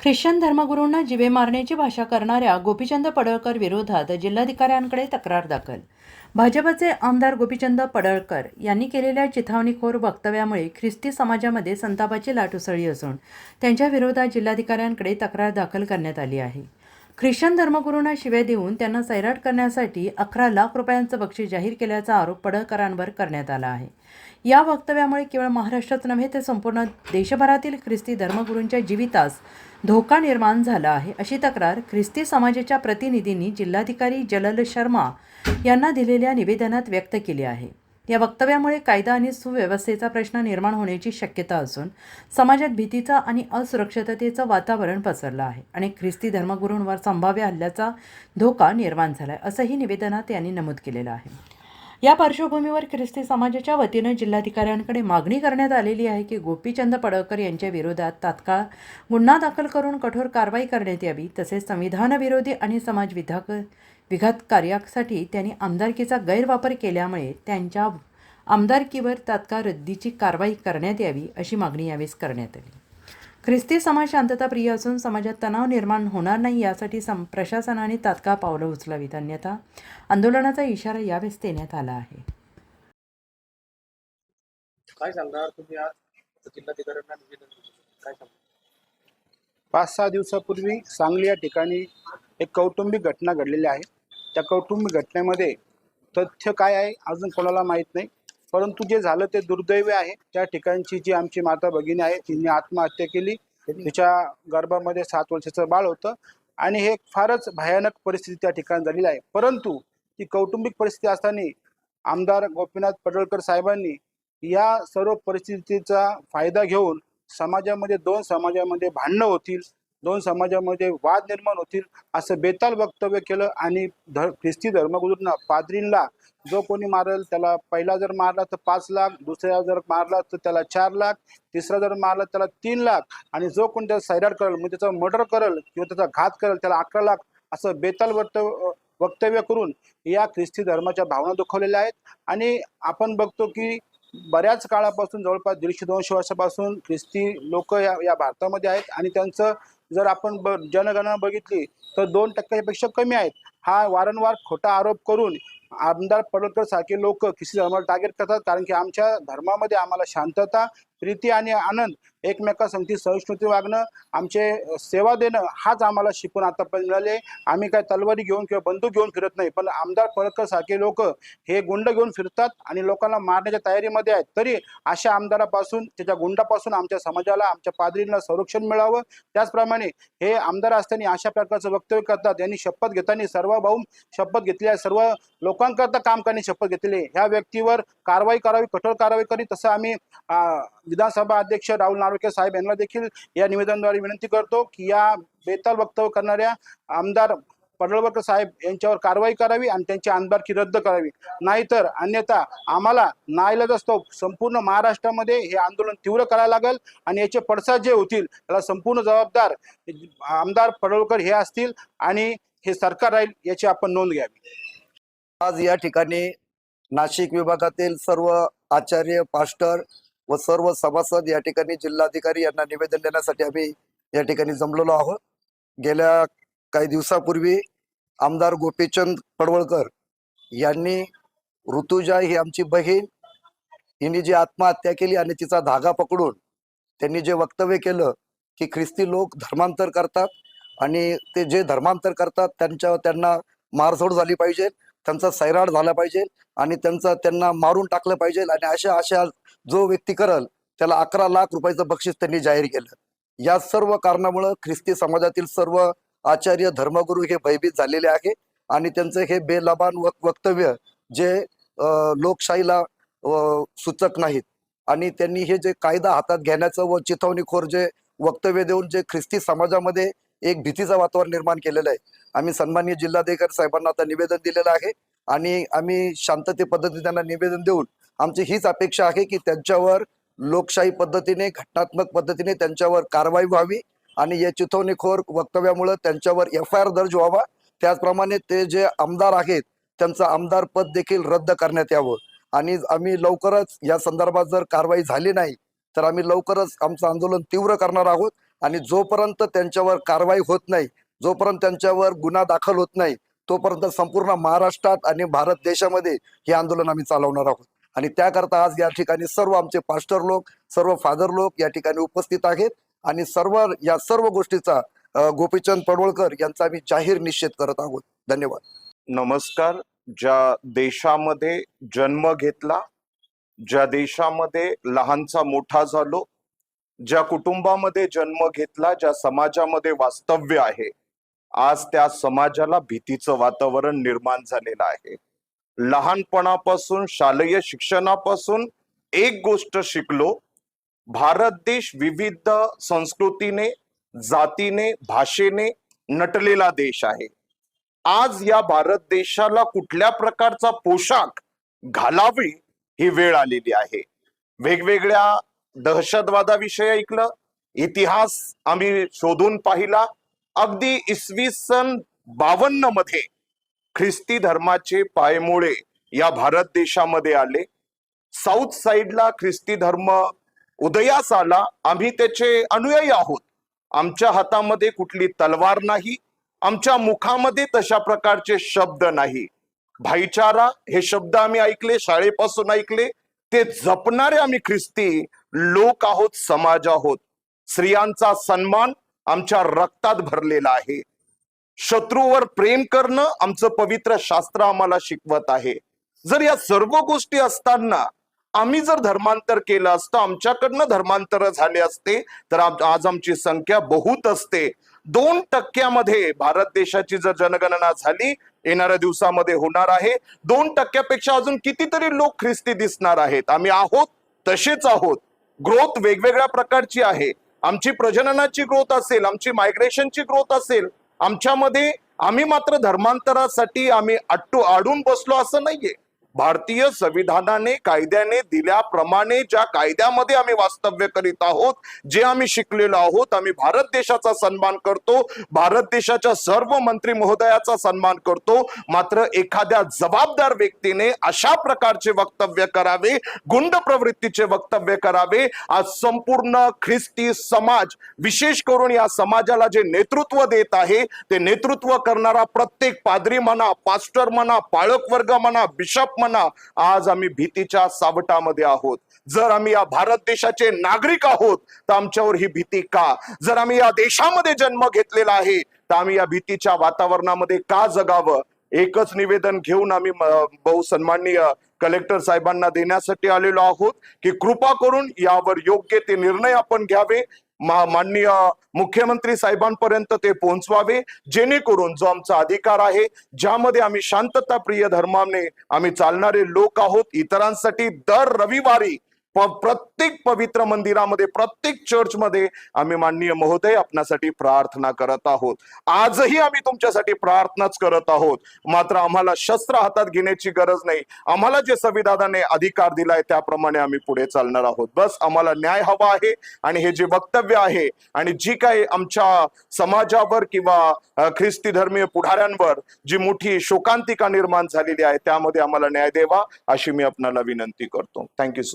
Christian धर्मगुरूंना जिवे मारण्याची भाषा करणाऱ्या गोपीचंद पडळकर विरोधात जिल्हाधिकाऱ्यांकडे तक्रार दाखल. भाजपचे आमदार गोपीचंद पडळकर यांनी केलेल्या चिथावणीखोर वक्तव्यामुळे ख्रिस्ती समाजामध्ये संतापाची लाट उसळली असून त्यांच्या विरोधात जिल्हाधिकाऱ्यांकडे तक्रार दाखल करण्यात आली आहे. ख्रिश्चन धर्मगुरूंना शिव्या देऊन त्यांना सैराट करण्यासाठी अकरा लाख रुपयांचं बक्षीस जाहीर केल्याचा आरोप पडळकरांवर करण्यात आला आहे. या वक्तव्यामुळे केवळ महाराष्ट्रात नव्हे तर संपूर्ण देशभरातील ख्रिस्ती धर्मगुरूंच्या जीवितास धोका निर्माण झाला आहे. अशी तक्रार ख्रिस्ती समाजाच्या प्रतिनिधींनी जिल्हाधिकारी जलल शर्मा यांना दिलेल्या निवेदनात व्यक्त केली आहे. या वक्तव्यामुळे कायदा आणि सुव्यवस्थेचा प्रश्न निर्माण होण्याची शक्यता असून समाजात भीतीचा आणि असुरक्षिततेचं वातावरण पसरलं आहे आणि ख्रिस्ती धर्मगुरूंवर संभाव्य हल्ल्याचा धोका निर्माण झाला आहे असंही निवेदनात यांनी नमूद केलेलं आहे. या पार्श्वभूमीवर ख्रिस्ती समाजाच्या वतीनं जिल्हाधिकाऱ्यांकडे मागणी करण्यात आलेली आहे की गोपीचंद पडळकर यांच्या विरोधात तात्काळ गुन्हा दाखल करून कठोर कारवाई करण्यात यावी तसेच संविधानविरोधी आणि समाज विधाक विघात कार्यासाठी त्यांनी आमदारकीचा गैरवापर केल्यामुळे त्यांच्या आमदारकीवर तात्काळ रद्दीची कारवाई करण्यात यावी अशी मागणी यावेळेस करण्यात आली. ख्रिस्ती समाज शांतताप्रिय असून समाजात तणाव निर्माण होणार नाही यासाठी सम प्रशासनाने तात्काळ पावलं उचलावीत. अन्यथा आंदोलनाचा इशारा यावेळेस देण्यात आला आहे. काय सांगणार तुम्ही आज? जिल्हाधिकाऱ्यांना काय पाच सहा दिवसापूर्वी सांगली या ठिकाणी एक कौटुंबिक घटना घडलेली आहे. त्या कौटुंबिक घटनेमध्ये तथ्य काय आहे अजून कोणाला माहीत नाही. परंतु जे झालं ते दुर्दैवी आहे. त्या ठिकाणची जी आमची माता भगिनी आहे तिने आत्महत्या केली. तिच्या गर्भामध्ये सात वर्षाचं बाळ होतं. आणि हे फारच भयानक परिस्थिती त्या ठिकाणी झालेली आहे. परंतु ती कौटुंबिक परिस्थिती असताना आमदार गोपीनाथ पडळकर साहेबांनी या सर्व परिस्थितीचा फायदा घेऊन समाजामध्ये दोन समाजामध्ये भांडणं होतील. दोन समाजामध्ये वाद निर्माण होतील असं बेताल वक्तव्य केलं आणि धर ख्रिस्ती धर्मगुरूंना पादरींना जो कोणी मारेल त्याला पहिला जर मारला तर पाच लाख दुसऱ्या जर मारला तर त्याला चार लाख तिसरा जर मारला त्याला तीन लाख आणि जो कोणी त्याचा सैराट करेल म्हणजे त्याचा मर्डर करेल किंवा त्याचा घात करेल त्याला अकरा लाख असं बेताल वक्तव्य वक्तव्य करून या ख्रिस्ती धर्माच्या भावना दुखवलेल्या आहेत. आणि आपण बघतो की बऱ्याच काळापासून जवळपास दीडशे दोनशे वर्षापासून ख्रिस्ती लोक या या भारतामध्ये आहेत आणि त्यांचं जर आपण ब जनगणना बघितली तर दोन टक्क्यापेक्षा कमी आहेत. हा वारंवार खोटा आरोप करून आमदार पडळकर सारखे लोक किसी धर्माला टार्गेट करतात? कारण की आमच्या धर्मामध्ये आम्हाला शांतता प्रीती आणि आनंद एकमेकासंगती सहिष्णुते वागणं आमचे सेवा देणं हाच आम्हाला शिकून आतापर्यंत मिळाले. आम्ही काय तलवारी घेऊन किंवा बंदूक घेऊन फिरत नाही पण आमदार पडळकर सारखे लोक हे गुंड घेऊन फिरतात आणि लोकांना मारण्याच्या तयारीमध्ये आहेत. तरी अशा आमदारापासून त्याच्या गुंडापासून आमच्या समाजाला आमच्या पादरींना संरक्षण मिळावं. त्याचप्रमाणे हे आमदार असताना अशा प्रकारचं वक्तव्य करतात. यांनी शपथ घेताना सर्वभाऊ शपथ घेतली आहे. सर्व लोकांकरता काम करण्याची शपथ घेतलेली आहे. ह्या व्यक्तीवर कारवाई करावी कठोर कारवाई करी तसं आम्ही विधानसभा अध्यक्ष राहुल नार्वेकर साहेब यांना देखील या निवेदनाद्वारे विनंती करतो की या बेताल वक्तव्य करणाऱ्या आमदार पडळवकर साहेब यांच्यावर कारवाई करावी आणि त्यांची आमदारकी रद्द करावी. नाहीतर अन्यथा आम्हाला नाईलाज असतो. संपूर्ण महाराष्ट्रामध्ये हे आंदोलन तीव्र करायला लागेल आणि याचे पडसाद जे होतील त्याला संपूर्ण जबाबदार आमदार पडळकर हे असतील आणि हे सरकार राहील याची आपण नोंद घ्यावी. आज या ठिकाणी नाशिक विभागातील सर्व आचार्य पास्टर व सर्व सभासद या ठिकाणी जिल्हाधिकारी यांना निवेदन देण्यासाठी आम्ही या ठिकाणी जमलेलो आहोत. गेल्या काही दिवसापूर्वी आमदार गोपीचंद पडवळकर यांनी ऋतुजा ही आमची बहीण हिने जी आत्महत्या केली आणि तिचा धागा पकडून त्यांनी जे वक्तव्य केलं की ख्रिस्ती लोक धर्मांतर करतात आणि ते जे धर्मांतर करतात त्यांच्या त्यांना मारझोड झाली पाहिजे त्यांचा सैराट झाला पाहिजे आणि त्यांचा त्यांना मारून टाकलं पाहिजे आणि अशा अशा जो व्यक्ती करल त्याला अकरा लाख रुपयाचं बक्षीस त्यांनी जाहीर केलं. या सर्व कारणामुळं ख्रिस्ती समाजातील सर्व आचार्य धर्मगुरू हे भयभीत झालेले आहे आणि त्यांचं हे बेलबान वक- वक्तव्य जे लोकशाहीला सूचक नाहीत. आणि त्यांनी हे जे कायदा हातात घेण्याचं व चिथवणीखोर जे वक्तव्य देऊन जे ख्रिस्ती समाजामध्ये एक भीतीचं वातावरण निर्माण केलेलं आहे. आम्ही सन्माननीय जिल्हाधिकारी साहेबांना आता निवेदन दिलेलं आहे आणि आम्ही शांतते पद्धतीने त्यांना निवेदन देऊन आमची हीच अपेक्षा आहे की त्यांच्यावर लोकशाही पद्धतीने घटनात्मक पद्धतीने त्यांच्यावर कारवाई व्हावी आणि या चिथवणीखोर वक्तव्यामुळे त्यांच्यावर एफ आय आर दर्ज व्हावा. त्याचप्रमाणे ते जे आमदार आहेत त्यांचं आमदार पद देखील रद्द करण्यात यावं. आणि आम्ही लवकरच या संदर्भात जर कारवाई झाली नाही तर आम्ही लवकरच आमचं आंदोलन तीव्र करणार आहोत. आणि जोपर्यंत त्यांच्यावर कारवाई होत नाही जोपर्यंत त्यांच्यावर गुन्हा दाखल होत नाही तोपर्यंत संपूर्ण महाराष्ट्रात आणि भारत देशामध्ये हे आंदोलन आम्ही चालवणार आहोत. आणि त्याकरता आज या ठिकाणी सर्व आमचे पास्टर लोक सर्व फादर लोक या ठिकाणी उपस्थित आहेत. आणि सर्व या सर्व गोष्टीचा गोपीचंद पडवळकर यांचा आम्ही जाहीर निषेध करत आहोत. धन्यवाद. नमस्कार. ज्या देशामध्ये जन्म घेतला ज्या देशामध्ये लहानचा मोठा झालो ज्या कुटुंबामध्ये जन्म घेतला ज्या समाजामध्ये वास्तव्य आहे आज त्या समाजाला भीतीचं वातावरण निर्माण झालेलं आहे. लहानपणापासून शालेय शिक्षणापासून एक गोष्ट शिकलो भारत देश विविध संस्कृतीने जातीने भाषेने नटलेला देश आहे. आज या भारत देशाला कुठल्या प्रकारचा पोशाख घालावी ही वेळ आलेली आहे? वेगवेगळ्या दहशतवादाविषयी ऐकलं इतिहास आम्ही शोधून पाहिला अगदी इसवी सन बावन्नमध्ये ख्रिस्ती धर्माचे पायमुळे या भारत देशामध्ये आले. साऊथ साईडला ख्रिस्ती धर्म उदयास आला आम्ही त्याचे अनुयायी आहोत. आमच्या हातामध्ये कुठली तलवार नाही आमच्या मुखामध्ये तशा प्रकारचे शब्द नाही. भाईचारा हे शब्द आम्ही ऐकले शाळेपासून ऐकले ते जपणारे आम्ही ख्रिस्ती लोक आहोत समाज आहोत. स्त्रियांचा सन्मान आमच्या रक्तात भरलेला आहे. शत्रूवर प्रेम करणं आमचं पवित्र शास्त्र आम्हाला शिकवत आहे. जर या सर्व गोष्टी असताना आम्ही जर धर्मांतर केलं असतं आमच्याकडनं धर्मांतर झाले असते तर आज आमची संख्या बहुत असते. दोन टक्क्यामध्ये भारत देशाची जर जनगणना झाली येणाऱ्या दिवसामध्ये होणार आहे. दोन टक्क्यापेक्षा अजून कितीतरी लोक ख्रिस्ती दिसणार आहेत. आम्ही आहोत तसेच आहोत. ग्रोथ वेगवेगळ्या प्रकारची आहे. आमची प्रजननाची ग्रोथ असेल आमची मायग्रेशनची ग्रोथ असेल आमच्यामध्ये आम्ही मात्र धर्मांतरासाठी आम्ही अट्टू आडून बसलो असं नाहीये. भारतीय संविधानाने कायद्याने दिल्याप्रमाणे ज्या कायद्यामध्ये आम्ही वास्तव्य करीत आहोत जे आम्ही शिकलेलो आहोत आम्ही भारत देशाचा सन्मान करतो भारत देशाच्या सर्व मंत्री महोदयाचा सन्मान करतो मात्र एखाद्या जबाबदार व्यक्तीने अशा प्रकारचे वक्तव्य करावे गुंड प्रवृत्तीचे वक्तव्य करावे आज संपूर्ण ख्रिस्ती समाज विशेष करून या समाजाला जे नेतृत्व देत आहे ते नेतृत्व करणारा प्रत्येक पादरी म्हणा पास्टर म्हणा पाळक वर्ग म्हणा बिशप म्हणा आज आम्ही भीतीच्या सावटामध्ये आहोत. जर आम्ही या भारत देशाचे नागरिक आहोत तर आमच्यावर ही भीती का? जर आम्ही या देशामध्ये जन्म घेतलेला आहे तर आम्ही या भीतीच्या वातावरणामध्ये का जगावं? एकच निवेदन घेऊन आम्ही बहुसन्माननीय कलेक्टर साहेबांना देण्यासाठी आलेलो आहोत की कृपा करून यावर योग्य ते निर्णय आपण घ्यावे. माननीय मुख्यमंत्री साहेबांपर्यंत ते पोहोचवावे जेणेकरून जो आमचा अधिकार आहे ज्यामध्ये आम्ही शांतता प्रिय धर्माने आम्ही चालणारे लोक आहोत इतरांसाठी दर रविवारी प्रत्येक पवित्र मंदिरामध्ये प्रत्येक चर्चमध्ये आम्ही माननीय महोदय आपणासाठी प्रार्थना करत आहोत. आजही आम्ही तुमच्यासाठी प्रार्थनाच करत आहोत. मात्र आम्हाला शस्त्र हातात घेण्याची गरज नाही. आम्हाला जे संविधानाने अधिकार दिलाय त्याप्रमाणे आम्ही पुढे चालणार आहोत. बस आम्हाला न्याय हवा आहे आणि हे जे वक्तव्य आहे आणि जी काही आमच्या समाजावर किंवा ख्रिस्ती धर्मीय पुढाऱ्यांवर जी मोठी शोकांतिका निर्माण झालेली आहे त्यामध्ये आम्हाला न्याय द्यावा अशी मी आपणाला विनंती करतो. थँक्यू